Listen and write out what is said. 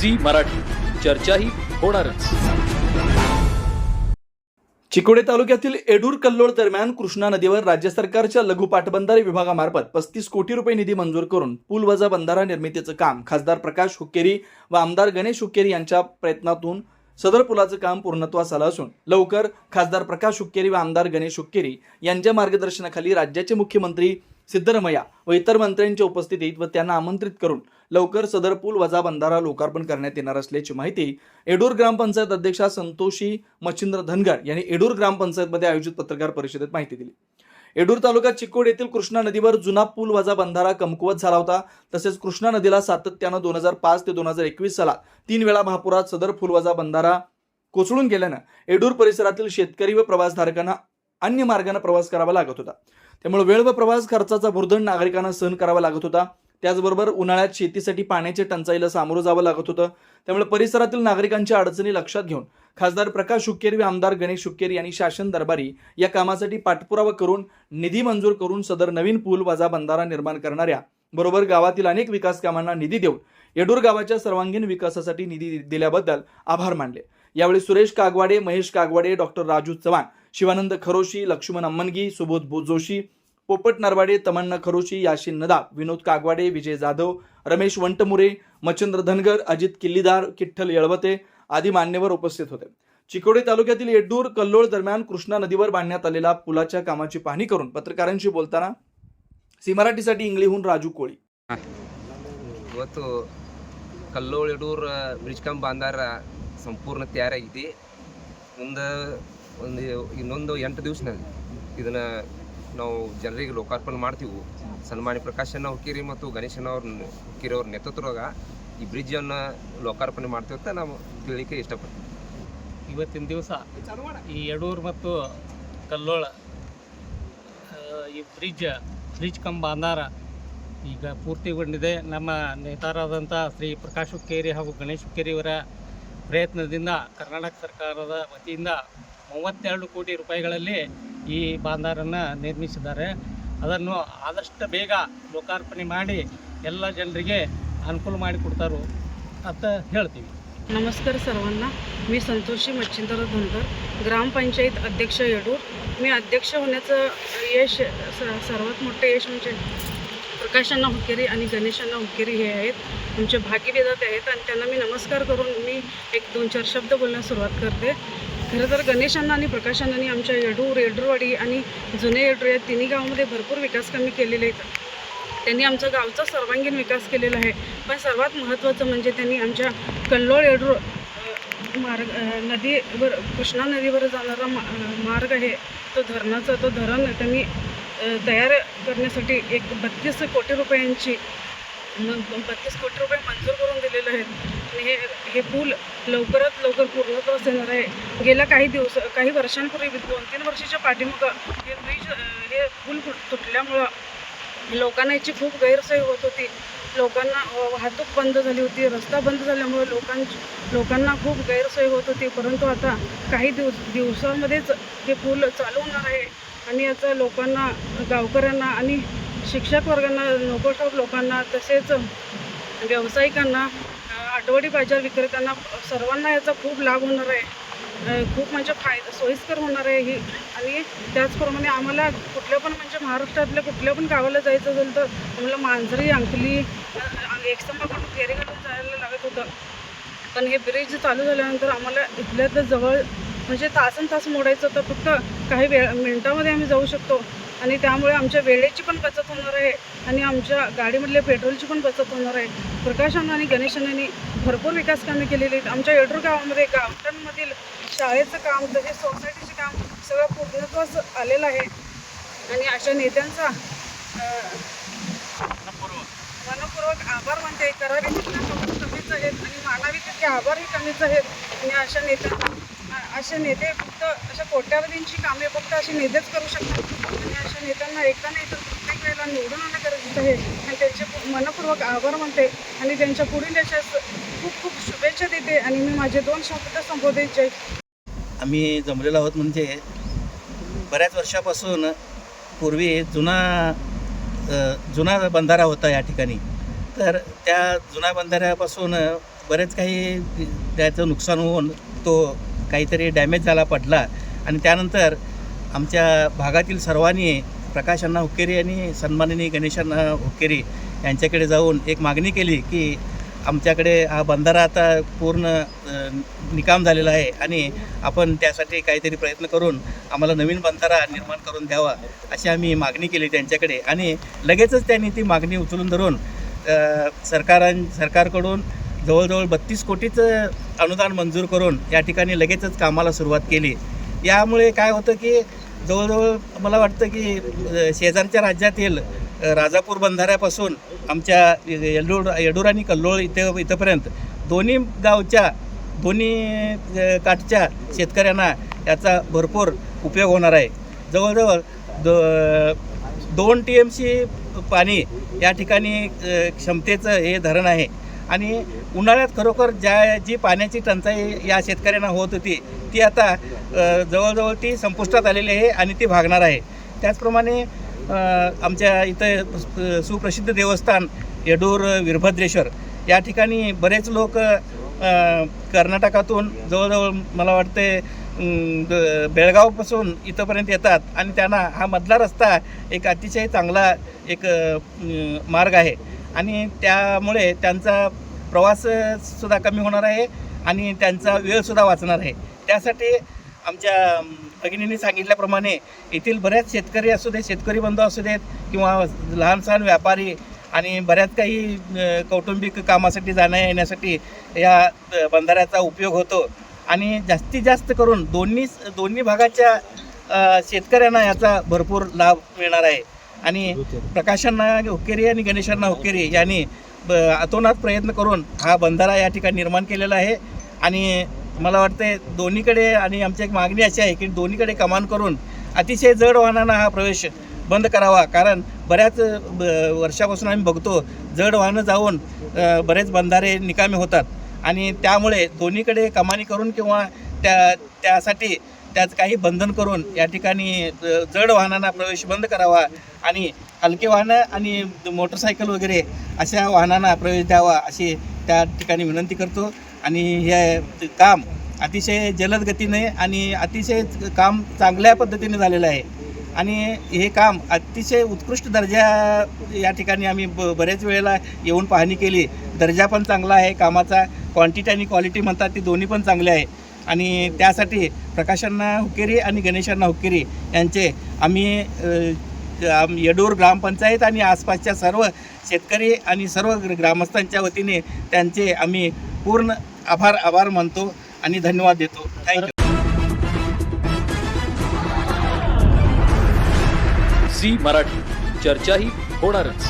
Zee Marathi. चर्चाही होणारच. चिकोडे तालुक्यातील एडूर कल्लोळ दरम्यान कृष्णा नदीवर राज्य सरकारच्या लघु पाटबंधारे विभागामार्फत पस्तीस कोटी रुपये निधी मंजूर करून पूल वजा बंधारा निर्मितीचं काम खासदार प्रकाश हुक्केरी व आमदार गणेश हुक्केरी यांच्या प्रयत्नातून सदर पुलाचं काम पूर्णत्वास आलं असून लवकर खासदार प्रकाश हुक्केरी व आमदार गणेश हुक्केरी यांच्या मार्गदर्शनाखाली राज्याचे मुख्यमंत्री सिद्धरमया व इतर मंत्र्यांच्या उपस्थितीत व त्यांना आमंत्रित करून लवकर सदर पूल वजा बंधारा लोकार्पण करण्यात येणार असल्याची माहिती एडूर ग्रामपंचायत अध्यक्षा संतोषी मच्छिंद्र धनगर यांनी एडूर ग्रामपंचायतमध्ये आयोजित पत्रकार परिषदेत माहिती दिली. एडूर तालुक्यात चिकोड येथील कृष्णा नदीवर जुना पूल वजा बंधारा कमकुवत झाला होता. तसेच कृष्णा नदीला सातत्यानं दोन हजार पाच ते दोन हजार एकवीस सालात तीन वेळा महापुरात सदर फुलवजा बंधारा कोसळून गेल्यानं एडूर परिसरातील शेतकरी व प्रवासधारकांना अन्य मार्गाने प्रवास करावा लागत होता. त्यामुळे वेळ व प्रवास खर्चाचा भुर्दंड नागरिकांना सहन करावा लागत होता. त्याचबरोबर उन्हाळ्यात शेतीसाठी पाण्याच्या टंचाईला सामोरं जावं लागत होतं. त्यामुळे परिसरातील नागरिकांच्या अडचणी लक्षात घेऊन खासदार प्रकाश शुक्केरी व आमदार गणेश शुक्केरी यांनी शासन दरबारी या कामासाठी पाठपुरावा करून निधी मंजूर करून सदर नवीन पूल वजा बंधारा निर्माण करणाऱ्या बरोबर गावातील अनेक विकास कामांना निधी देऊन येडूर गावाच्या सर्वांगीण विकासासाठी निधी दिल्याबद्दल आभार मानले. यावेळी सुरेश कागवाडे महेश कागवाडे डॉक्टर राजू चव्हाण शिवानंद खरोशी लक्ष्मण अम्मनगी सुबोध जोशी पोपट नरवाडे तमन्ना खरोशी याशिन नदाब विनोद कागवाडे विजय जाधव रमेश वंटमुरे मच्छिंद्र धनगर अजित किल्लीदार किठ्ठल येळवते आदी मान्यवर उपस्थित होते चिकोडी तालुक्यातील येड्डूर कल्लोळ दरम्यान कृष्णा नदीवर बांधण्यात आलेल्या पुलाच्या कामाची पाहणी करून पत्रकारांशी बोलताना सी मराठीसाठी इंग्लिहून राजू कोळी ಇವತ್ತು ಕಲ್ಲೋಳ ಯಡೂರು ಬ್ರಿಡ್ಜ್ ಕಮ್ ಬಾಂದಾರ ಸಂಪೂರ್ಣ ತಯಾರಾಗಿದೆ ಮುಂದೆ ಒಂದು ಇನ್ನೊಂದು ಎಂಟು ದಿವಸನಲ್ಲಿ ಇದನ್ನು ನಾವು ಜನರಿಗೆ ಲೋಕಾರ್ಪಣೆ ಮಾಡ್ತೀವಿ. ಸನ್ಮಾನ್ಯ ಅನ್ನ ಹುಕ್ಕೇರಿ ಮತ್ತು ಗಣೇಶನವ್ರ ಹುಕ್ಕೇರಿ ಅವ್ರ ನೇತೃತ್ವದಾಗ ಈ ಬ್ರಿಡ್ಜನ್ನು ಲೋಕಾರ್ಪಣೆ ಮಾಡ್ತೀವಿ ಅಂತ ನಾವು ತಿಳಿಲಿಕ್ಕೆ ಇಷ್ಟಪಡ್ತೀವಿ. ಇವತ್ತಿನ ದಿವಸ ಈ ಯಡೂರು ಮತ್ತು ಕಲ್ಲೋಳ ಈ ಬ್ರಿಡ್ಜ್ ಬ್ರಿಡ್ಜ್ ಕಂಬ ಅಂದಾರ ಈಗ ಪೂರ್ತಿಗೊಂಡಿದೆ. ನಮ್ಮ ನೇತಾರಾದಂಥ ಶ್ರೀ ಪ್ರಕಾಶ್ ಹುಕ್ಕೇರಿ ಹಾಗೂ ಗಣೇಶ್ ಹುಕ್ಕೇರಿ ಅವರ ಪ್ರಯತ್ನದಿಂದ ಕರ್ನಾಟಕ ಸರ್ಕಾರದ ವತಿಯಿಂದ ಮೂವತ್ತೆರಡು ಕೋಟಿ ರೂಪಾಯಿಗಳಲ್ಲಿ ಈ ಬಾಂದಾರನ್ನು ನಿರ್ಮಿಸಿದ್ದಾರೆ ಅದನ್ನು ಆದಷ್ಟು ಬೇಗ ಲೋಕಾರ್ಪಣೆ ಮಾಡಿ ಎಲ್ಲ ಜನರಿಗೆ ಅನುಕೂಲ ಮಾಡಿಕೊಡ್ತಾರೋ ಅಂತ ಹೇಳ್ತೀವಿ नमस्कार सर्वांना मी संतोषी मच्छिंद्र धनगर ग्रामपंचायत अध्यक्ष येडूर मी अध्यक्ष होण्याचं यश स- सर्वात मोठं यश म्हणजे प्रकाशांना हुकेरी आणि गणेशांना हुकेरी हे आहेत आमचे भाग्यविधाते आहेत आणि त्यांना मी नमस्कार करून मी एक दोन चार शब्द बोलण्यास सुरुवात करते खरं तर गणेशांना आणि प्रकाशांनी आमच्या येडूर येडूरवाडी आणि जुने येडूर या तिन्ही गावामध्ये भरपूर विकास कामे केलेले आहेत. त्यांनी आमच्या गावचा सर्वांगीण विकास केलेला आहे. पण सर्वात महत्त्वाचं म्हणजे त्यांनी आमच्या कल्लोळ येडूर मार्ग नदीवर कृष्णा नदीवर जाणारा मा मार्ग आहे. तो धरणाचा तो धरण त्यांनी तयार करण्यासाठी एक बत्तीस कोटी रुपयांची मग पस्तीस कोटी रुपये मंजूर करून दिलेले आहेत. आणि हे हे पूल लवकरात लवकर पूर्णत्वास येणार आहे. गेल्या काही दिवस काही वर्षांपूर्वी दोन तीन वर्षाच्या पाठीमागं हे ब्रिज हे पूल तुटल्यामुळं लोकांना याची खूप गैरसोय होत होती. लोकांना वाहतूक बंद झाली होती रस्ता बंद झाल्यामुळे लोकांची लोकांना खूप गैरसोय होत होती. परंतु आता काही दिवस दिवसामध्येच हे पूल चालू होणार आहे. आणि याचा लोकांना गावकऱ्यांना आणि शिक्षक वर्गांना नोकरशॉप लोकांना तसेच व्यावसायिकांना आठवडी बाजार विक्रेत्यांना सर्वांना याचा खूप लाभ होणार आहे. खूप म्हणजे फायदा सोयीस्कर होणार आहे ही. आणि त्याचप्रमाणे आम्हाला कुठल्या पण म्हणजे महाराष्ट्रातल्या कुठल्या पण गावाला जायचं असेल तर आम्हाला मांजरी अंकली एकसंबाकडून फेरीकडून जायला लागत होतं. पण हे ब्रिज चालू झाल्यानंतर आम्हाला इथल्या तर जवळ म्हणजे तासन तास मोडायचं होतं. फक्त काही वेळ मिनटामध्ये आम्ही जाऊ शकतो. आणि त्यामुळे आमच्या वेळेची पण बचत होणार आहे आणि आमच्या गाडीमधल्या पेट्रोलची पण बचत होणार आहे. प्रकाशानं आणि गणेशांनी भरपूर विकास कामे केलेली आहेत. आमच्या येडूर गावामध्ये गावठाणमधील शाळेचं काम तसेच सोसायटीचे काम सगळं पूर्णत्वास आलेलं आहे. आणि अशा नेत्यांचा मनपूर्वक आभार मानते. करावे तितके कमीच आहेत आणि मानावी तितके आभारही कमीच आहेत. आणि अशा नेत्यांना असे नेते फक्त अशा कोट्यावधींची कामे फक्त असे नेतेच करू शकतात. आणि अशा नेत्यांना एकदा नाही तर प्रत्येक वेळेला निवडून आणणं गरजेचं आहे. आणि त्यांचे मनपूर्वक आभार मानते आणि त्यांच्या पुढील याच्या खूप खूप शुभेच्छा देते. आणि मी माझे दोन शब्द संबोधायचे जय आम्ही जमलेलो आहोत म्हणजे बऱ्याच वर्षापासून पूर्वी जुना जुना बंधारा होता या ठिकाणी. तर त्या जुना बंधाऱ्यापासून बरेच काही त्याचं नुकसान होऊन तो काहीतरी डॅमेज झाला पडला. आणि त्यानंतर आमच्या भागातील सर्वांनी प्रकाश अण्णा हुक्केरी आणि सन्माननीय गणेश अण्णा हुक्केरी यांच्याकडे जाऊन एक मागणी केली की आमच्याकडे हा बंधारा आता पूर्ण निकाम झालेला आहे आणि आपण त्यासाठी काहीतरी प्रयत्न करून आम्हाला नवीन बंधारा निर्माण करून द्यावा अशी आम्ही मागणी केली त्यांच्याकडे. आणि लगेचच त्यांनी ती मागणी उचलून धरून सरकारां सरकारकडून जवळजवळ बत्तीस कोटीचं अनुदान मंजूर करून या ठिकाणी लगेचच कामाला सुरुवात केली. यामुळे काय होतं की जवळजवळ मला वाटतं की शेजारच्या राज्यातील राजापूर बंधाऱ्यापासून आमच्या येडूर येडूर आणि कल्लोळ इथे इथंपर्यंत दोन्ही गावच्या दोन्ही काठच्या शेतकऱ्यांना याचा भरपूर उपयोग होणार आहे. जवळजवळ दो दोन टी एम सी पाणी या ठिकाणी क्षमतेचं हे धरण आहे. आणि उन्हाळ्यात खरोखर ज्या जी पाण्याची टंचाई या शेतकऱ्यांना होत होती ती आता जवळजवळ ती संपुष्टात आलेली आहे आणि ती भागणार आहे. त्याचप्रमाणे आमच्या इथं सुप्रसिद्ध देवस्थान येडूर वीरभद्रेश्वर या ठिकाणी बरेच लोक कर्नाटकातून जवळजवळ मला वाटते बेळगावपासून इथंपर्यंत येतात आणि त्यांना हा मधला रस्ता एक अतिशय चांगला एक मार्ग आहे. आणि त्यामुळे त्यांचा प्रवास सुद्धा कमी होणार आहे आणि त्यांचा वेळसुद्धा वाचणार आहे. त्यासाठी आमच्या भगिनींनी सांगितल्याप्रमाणे येथील बऱ्याच शेतकरी असू देत शेतकरी बंधू असू देत किंवा लहान सहान व्यापारी आणि बऱ्याच काही कौटुंबिक कामासाठी जाण्या येण्यासाठी या बंधाऱ्याचा उपयोग होतो. आणि जास्तीत जास्त करून दोन्ही दोन्ही भागाच्या शेतकऱ्यांना याचा भरपूर लाभ मिळणार आहे. आणि प्रकाशांना हुक्केरी आणि गणेशांना हुक्केरी यांनी अतोनात प्रयत्न करून हा बंधारा या ठिकाणी निर्माण केलेला आहे. आणि मला वाटते दोन्हीकडे आणि आमची एक मागणी अशी आहे की दोन्हीकडे कमान करून अतिशय जड वाहनांना हा प्रवेश बंद करावा. कारण बऱ्याच ब वर्षापासून आम्ही बघतो जड वाहनं जाऊन बरेच बंधारे निकामी होतात. आणि त्यामुळे दोन्हीकडे कमानी करून किंवा त्या त्यासाठी त्यात काही बंधन करून या ठिकाणी जड वाहनांना प्रवेश बंद करावा आणि हलके वाहनं आणि मोटरसायकल वगैरे अशा वाहनांना प्रवेश द्यावा अशी त्या ठिकाणी विनंती करतो. आणि हे काम अतिशय जलद गतीने आणि अतिशय काम चांगल्या पद्धतीने झालेलं आहे. आणि हे काम अतिशय उत्कृष्ट दर्जा या ठिकाणी आम्ही ब बऱ्याच वेळेला येऊन पाहणी केली. दर्जा पण चांगला आहे कामाचा क्वांटिटी आणि क्वालिटी म्हणतात ती दोन्ही पण चांगले आहे. आणि त्यासाठी प्रकाशांना हुकेरी आणि गणेशांना हुकेरी यांचे आम्ही येडूर ग्रामपंचायत आणि आसपासच्या सर्व शेतकरी आणि सर्व ग्रामस्थांच्या वतीने त्यांचे आम्ही पूर्ण आभार आभार मानतो आणि धन्यवाद देतो. Thank you Zee Marathi. चर्चाही होणारच.